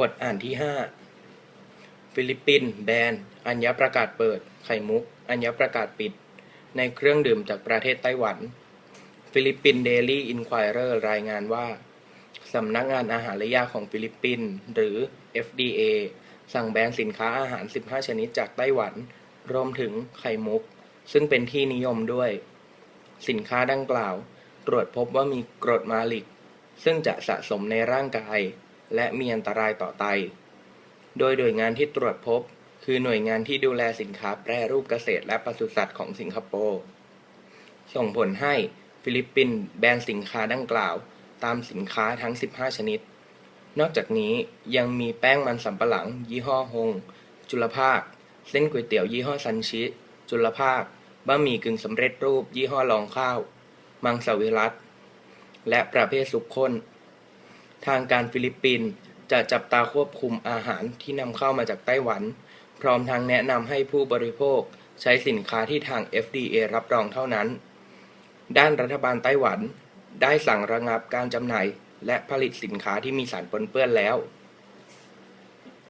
บทอ่านที่ 5 ฟิลิปปินส์แบนอัญญประกาศเปิด ไข่มุก อัญญประกาศปิด ในเครื่องดื่มจากประเทศไต้หวัน ฟิลิปปินส์เดลี่อินคว i เ r รายงานว่าสำนักงานอาหารและยาของฟิลิปปินส์หรือ FDA สั่งแบนสินค้าอาหาร 15 ชนิดจากไต้หวัน รวมถึงไข่มุก ซึ่งเป็นที่นิยมด้วย สินค้าดังกล่าว ตรวจพบว่ามีกรดมาลิก ซึ่งจะสะสมในร่างกาย และมีอันตรายต่อไต โดยหน่วยงานที่ตรวจพบ คือหน่วยงานที่ดูแลสินค้าแปรรูปเกษตรและปศุสัตว์ของสิงคโปร์ ส่งผลให้ฟิลิปปินส์แบนสินค้าดังกล่าว ตามสินค้าทั้ง 15 ชนิด นอกจากนี้ยังมีแป้งมันสำปะหลัง ยี่ห้อฮง จุลภาค เส้นก๋วยเตี๋ยวยี่ห้อซันชิ จุลภาคบะหมี่กึ่งสำเร็จรูปยี่ห้อรองข้าว มังสวิรัตและประเภทซุปข้น ทางการฟิลิปปินส์จะจับตาควบคุมอาหารที่นำเข้ามาจากไต้หวัน พร้อมทั้งแนะนำให้ผู้บริโภคใช้สินค้าที่ทาง FDA รับรองเท่านั้น ด้านรัฐบาลไต้หวัน ได้สั่งระงับการจำหน่ายและผลิตสินค้าที่มีสารปนเปื้อนแล้ว